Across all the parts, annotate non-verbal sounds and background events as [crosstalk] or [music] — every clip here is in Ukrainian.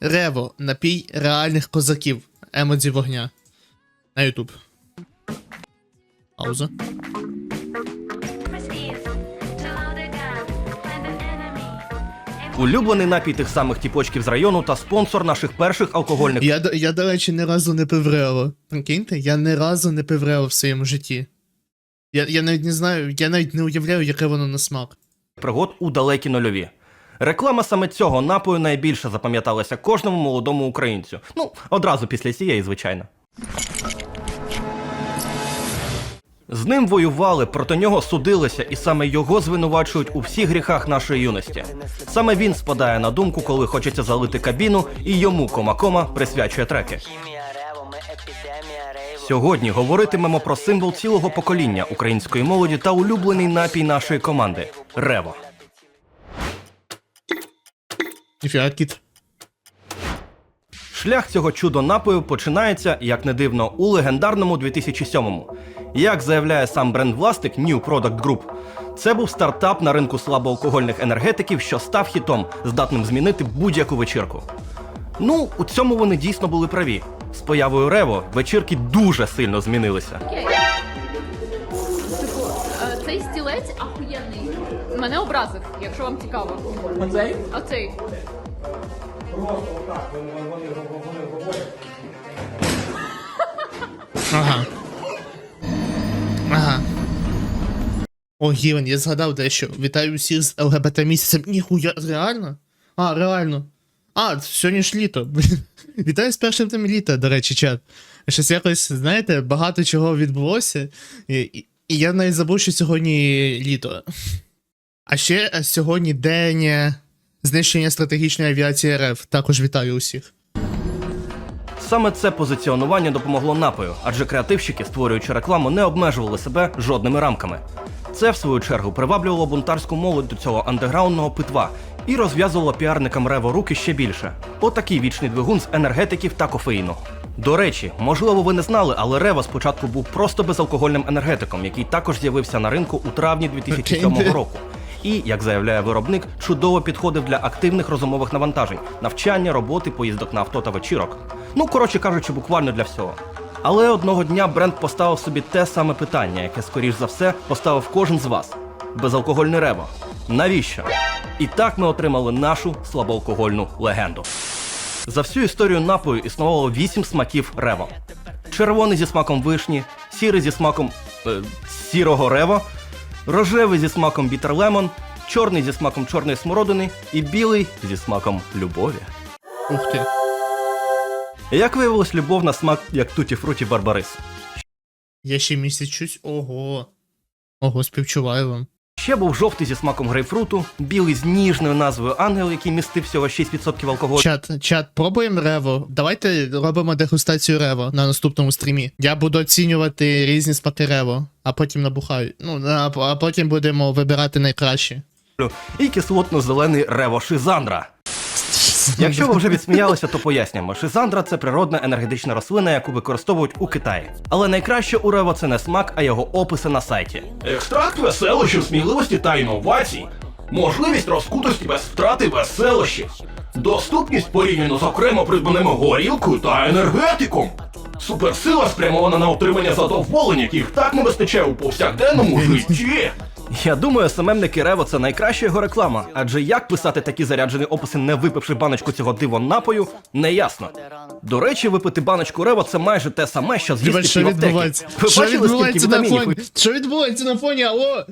Рево, напій реальних козаків. Емодзі вогня. На Ютуб. Пауза. Улюблений напій тих самих тіпочків з району та спонсор наших перших алкогольних Я, я, до речі, ні разу не пив Рево. Прикиньте, я ні разу не пив Рево в своєму житті. Я, я навіть не знаю, я навіть не уявляю, яке воно на смак. пригод у далекі нульові. Реклама саме цього напою найбільше запам'яталася кожному молодому українцю. Ну, одразу після цієї, звичайно. З ним воювали, проти нього судилися, і саме його звинувачують у всіх гріхах нашої юності. Саме він спадає на думку, коли хочеться залити кабіну, і йому кома-кома присвячує треки. Сьогодні говоритимемо про символ цілого покоління української молоді та улюблений напій нашої команди Рево. Ніфіга кіт. Шлях цього чудо напою починається, як не дивно, у легендарному 2007-му. Як заявляє сам бренд-власник New Product Group, це був стартап на ринку слабоалкогольних енергетиків, що став хітом, здатним змінити будь-яку вечірку. Ну, у цьому вони дійсно були праві. З появою Рево вечірки дуже сильно змінилися. Окей. Типу, е, цей стілець ахуєнний. Мене образив, якщо вам цікаво. Оцей? Оцей. Ага. Ага. О, Гівен, я згадав дещо. Вітаю всіх з ЛГБТ місяцем. Ніхуя, реально? А, реально. А, сьогодні ж літо. [laughs] Вітаю з першим тим літа, до речі, чат. Щось якось, знаєте, багато чого відбулося. І, і, і я навіть забув, що сьогодні літо. А ще е, сьогодні день е, знищення стратегічної авіації РФ. Також вітаю усіх. Саме це позиціонування допомогло напою, адже креативщики, створюючи рекламу, не обмежували себе жодними рамками. Це, в свою чергу, приваблювало бунтарську молодь до цього андеграундного питва і розв'язувало піарникам Рево руки ще більше. Отакий вічний двигун з енергетиків та кофеїну. До речі, можливо, ви не знали, але Рево спочатку був просто безалкогольним енергетиком, який також з'явився на ринку у травні 2007 Прикиньте. року. І, як заявляє виробник, чудово підходив для активних розумових навантажень, навчання, роботи, поїздок на авто та вечірок. Ну, коротше кажучи, буквально для всього. Але одного дня бренд поставив собі те саме питання, яке, скоріш за все, поставив кожен з вас: безалкогольне рево. Навіщо? І так ми отримали нашу слабоалкогольну легенду. За всю історію напою існувало вісім смаків рево: червоний зі смаком вишні, сірий зі смаком е, сірого рево, рожевий зі смаком бітерлемон, чорний зі смаком чорної смородини і білий зі смаком любові. Ух ти. Як виявилось, любов на смак як туті фруті барбарис. Я ще місяць Ого. Ого, співчуваю вам. Ще був жовтий зі смаком грейпфруту, білий з ніжною назвою ангел, який містив всього 6% алкоголю. Чат, чат, пробуємо рево. Давайте робимо дегустацію рево на наступному стрімі. Я буду оцінювати різні смаки рево, а потім набухаю. Ну, а, а потім будемо вибирати найкраще. і кислотно-зелений рево шизандра. [laughs] Якщо ви вже відсміялися, то пояснюємо. Шизандра це природна енергетична рослина, яку використовують у Китаї. Але найкраще у рево це не смак, а його описи на сайті. Екстракт веселощів, сміливості та інновацій. Можливість розкутості без втрати веселощів. Доступність порівняно з окремо придбаними горілкою та енергетиком. Суперсила спрямована на отримання задоволень, яких так не вистачає у повсякденному житті. Я думаю, СММники Рево це найкраща його реклама, адже як писати такі заряджені описи, не випивши баночку цього диво напою, не ясно. До речі, випити баночку Рево це майже те саме, що з'їсти що відбувається? Ви Що бачили, відбувається на фоні? Що відбувається на фоні? Алло?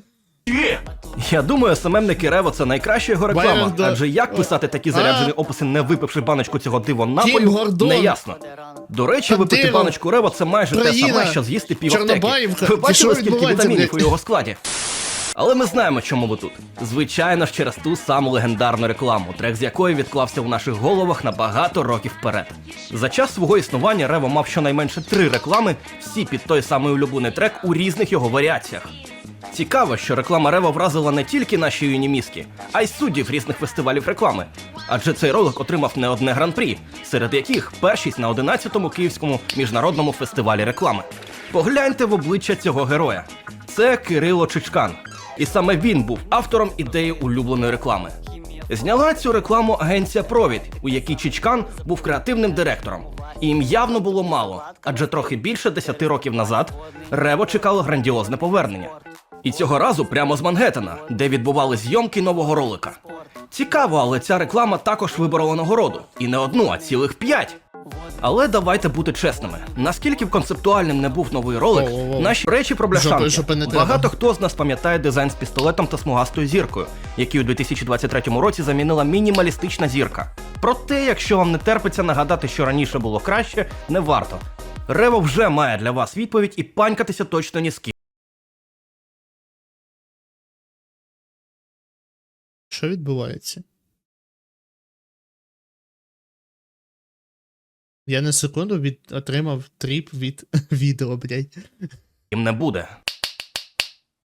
Я думаю, СММники Рево це найкраща його реклама, адже як писати такі заряджені описи, не випивши баночку цього диво напою, не ясно. До речі, випити баночку Рево це майже те саме, що з'їсти пів аптеки. Ви бачили, скільки вітамінів у його складі? Але ми знаємо, чому ви тут. Звичайно ж, через ту саму легендарну рекламу, трек з якої відклався в наших головах на багато років вперед. За час свого існування Рево мав щонайменше три реклами, всі під той самий улюблений трек у різних його варіаціях. Цікаво, що реклама Рево вразила не тільки наші юні мізки, а й суддів різних фестивалів реклами. Адже цей ролик отримав не одне гран-прі, серед яких першість на 11-му київському міжнародному фестивалі реклами. Погляньте в обличчя цього героя. Це Кирило Чичкан. І саме він був автором ідеї улюбленої реклами. Зняла цю рекламу агенція Провід, у якій Чичкан був креативним директором. І їм явно було мало, адже трохи більше 10 років назад Рево чекало грандіозне повернення. І цього разу прямо з Мангеттена, де відбували зйомки нового ролика. Цікаво, але ця реклама також виборола нагороду. І не одну, а цілих п'ять. Але давайте бути чесними. Наскільки б концептуальним не був новий ролик, Воу-воу-воу. наші речі про бляшанки. Жопи- жопи не треба. Багато хто з нас пам'ятає дизайн з пістолетом та смугастою зіркою, який у 2023 році замінила мінімалістична зірка. Проте, якщо вам не терпиться нагадати, що раніше було краще, не варто. Рево вже має для вас відповідь і панькатися точно ні з ким. Що відбувається? Я на секунду від... отримав тріп від [laughs] відео, блядь. їм не буде.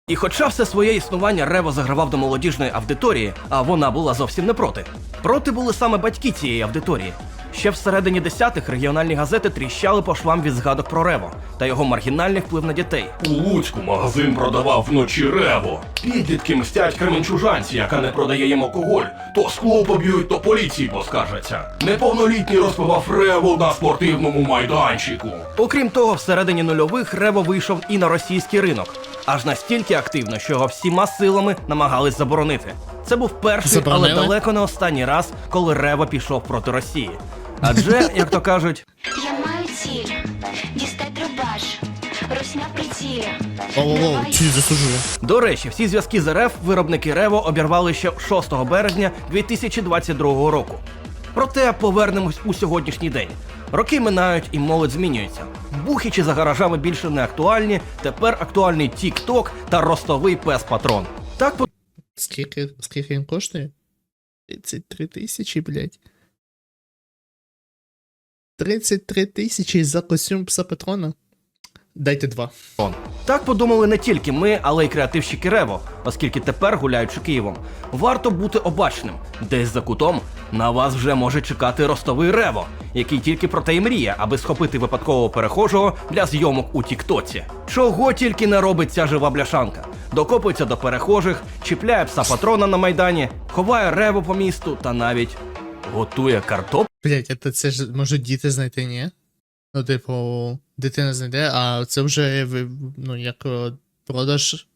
І хоча все своє існування Рево загравав до молодіжної аудиторії, а вона була зовсім не проти. Проти були саме батьки цієї аудиторії. Ще всередині десятих регіональні газети тріщали по швам від згадок про Рево та його маргінальний вплив на дітей. У Луцьку магазин продавав вночі рево. Підлітки мстять кременчужанці, яка не продає їм алкоголь. То скло поб'ють, то поліції поскаржаться. Неповнолітній розпивав рево на спортивному майданчику. Окрім того, всередині нульових Рево вийшов і на російський ринок, аж настільки активно, що його всіма силами намагались заборонити. Це був перший, Заборонили? але далеко не останній раз, коли Рево пішов проти Росії. Адже, як то кажуть, Я маю ціль дістать дробаш, русня при цілі. Чи. До речі, всі зв'язки з РФ виробники Рево обірвали ще 6 березня 2022 року. Проте повернемось у сьогоднішній день. Роки минають і молодь змінюється. Бухічі за гаражами більше не актуальні. Тепер актуальний TikTok та ростовий пес патрон. Так Скільки, скільки він коштує? 33 тисячі, блядь. 33 тисячі за костюм пса патрона? Дайте два. Так подумали не тільки ми, але й креативщики Рево, оскільки тепер, гуляючи Києвом, варто бути обачним. Десь за кутом на вас вже може чекати ростовий Рево, який тільки про те й мріє, аби схопити випадкового перехожого для зйомок у Тіктоці. Чого тільки не робить ця жива бляшанка. Докопується до перехожих, чіпляє пса патрона на майдані, ховає рево по місту та навіть готує картоп. Блять, а то це ж можуть діти знайти, ні? Ну, типу, дитина знайде, а це вже ну, як е, продаж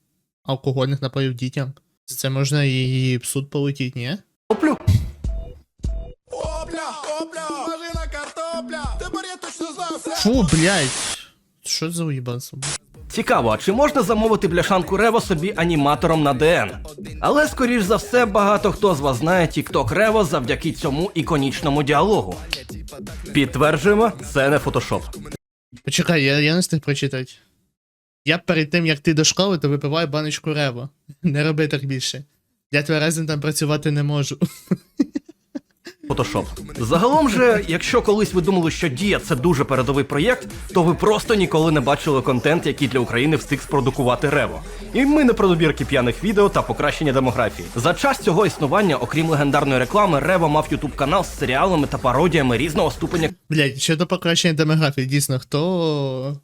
алкогольних напоїв дітям. За Це можна і в суд полетіти, ні? Топлю. Опля, опля, важина картопля. Тепер я точно знаю все. Фу, блять. Що за уїбанство? Цікаво, чи можна замовити бляшанку Рево собі аніматором на ДН? Але скоріш за все, багато хто з вас знає TikTok Рево завдяки цьому іконічному діалогу. Підтверджуємо, це не фотошоп. Почекай, я, я не встиг прочитати. Я перед тим, як ти до школи, то випиваю баночку рево. [laughs] Не роби так більше. Я тверезим там працювати не можу. [laughs] Фотошоп. Загалом же, якщо колись ви думали, що Дія це дуже передовий проєкт, то ви просто ніколи не бачили контент, який для України встиг спродукувати Рево. І ми не про добірки п'яних відео та покращення демографії. За час цього існування, окрім легендарної реклами, Рево мав ютуб канал з серіалами та пародіями різного ступеня Блять, щодо покращення демографії, дійсно, хто.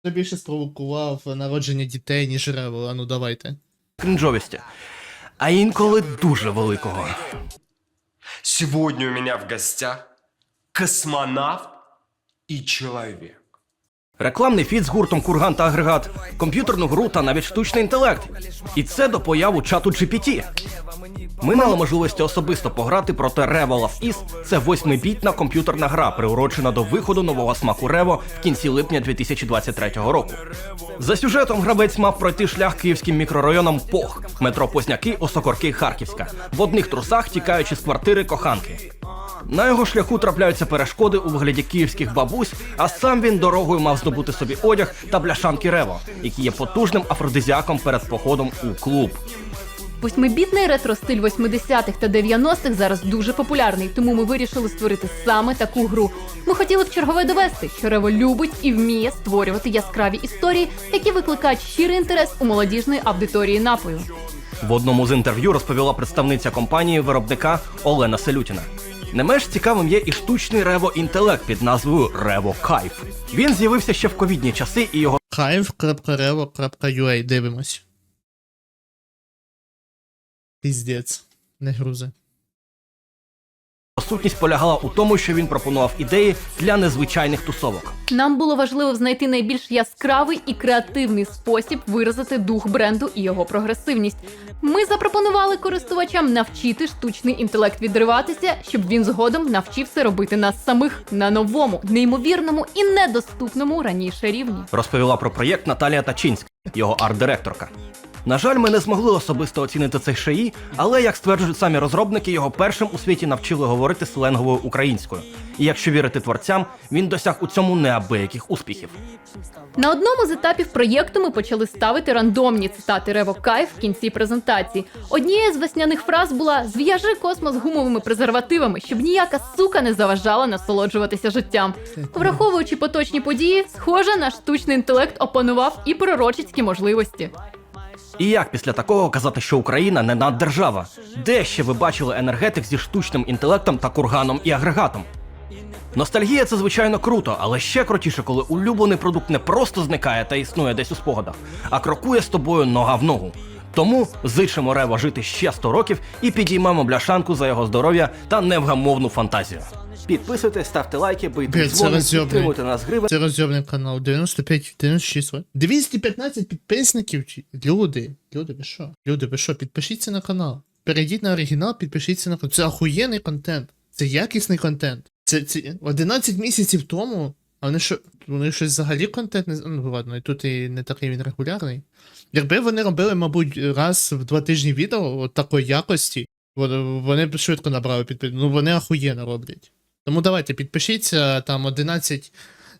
Хто більше спровокував народження дітей, ніж рево? А ну давайте. крінжовісті, а інколи дуже великого. Сегодня у меня в гостях космонавт и человек. Рекламний фіт з гуртом Курган та агрегат, комп'ютерну гру та навіть штучний інтелект. І це до появу чату GPT. Ми мали можливості особисто пограти проти Revo Love Is. Це восьмибітна комп'ютерна гра, приурочена до виходу нового смаку Рево в кінці липня 2023 року. За сюжетом гравець мав пройти шлях київським мікрорайоном Пох, метро Позняки, Осокорки, Харківська, в одних трусах тікаючи з квартири коханки. На його шляху трапляються перешкоди у вигляді київських бабусь, а сам він дорогою мав здобути собі одяг та бляшанки Рево, які є потужним афродизіаком перед походом у клуб. Восьмибітний ретро-стиль 80-х та 90-х зараз дуже популярний, тому ми вирішили створити саме таку гру. Ми хотіли б чергове довести, що Рево любить і вміє створювати яскраві історії, які викликають щирий інтерес у молодіжної аудиторії напою. В одному з інтерв'ю розповіла представниця компанії виробника Олена Селютіна. Не менш цікавим є і штучний рево інтелект під назвою Рево Кайф. Він з'явився ще в ковідні часи, і його Hive.revo.ua дивимось. Піздець. не грузи. Сутність полягала у тому, що він пропонував ідеї для незвичайних тусовок. Нам було важливо знайти найбільш яскравий і креативний спосіб виразити дух бренду і його прогресивність. Ми запропонували користувачам навчити штучний інтелект відриватися, щоб він згодом навчився робити нас самих на новому, неймовірному і недоступному раніше рівні. Розповіла про проєкт Наталія Тачинська, його арт-директорка. На жаль, ми не змогли особисто оцінити цей шиї, але, як стверджують самі розробники, його першим у світі навчили говорити сленговою українською. І якщо вірити творцям, він досяг у цьому неабияких успіхів. На одному з етапів проєкту ми почали ставити рандомні цитати Рево Кайф в кінці презентації. Однією з весняних фраз була Зв'яжи космос гумовими презервативами, щоб ніяка сука не заважала насолоджуватися життям. Враховуючи поточні події, схоже, наш штучний інтелект опанував і пророчицькі можливості. І як після такого казати, що Україна не наддержава? Де ще ви бачили енергетик зі штучним інтелектом та курганом і агрегатом? Ностальгія це звичайно круто, але ще крутіше, коли улюблений продукт не просто зникає та існує десь у спогадах, а крокує з тобою нога в ногу. Тому зичимо Рево жити ще 100 років і підіймемо бляшанку за його здоров'я та невгамовну фантазію. Підписуйтесь, ставте лайки, бийте дзвоник, підтримуйте нас гривень. Це розйобний канал. 95, 96. 215 підписників. Люди, люди, ви що? Люди, ви що? Підпишіться на канал. Перейдіть на оригінал, підпишіться на канал. Це охуєнний контент. Це якісний контент. Це, це 11 місяців тому. А вони що, вони щось взагалі контент не Ну ладно, і тут і не такий він регулярний. Якби вони робили, мабуть, раз в два тижні відео от такої якості, вони, б швидко набрали підпис. Ну вони охуєнно роблять. Тому давайте підпишіться, там 11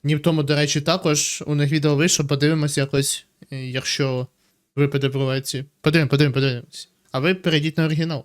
днів тому, до речі, також у них відео вийшло, подивимось якось, е, якщо випаде в. Подивимось, подивимось, подивимось. А ви перейдіть на оригінал.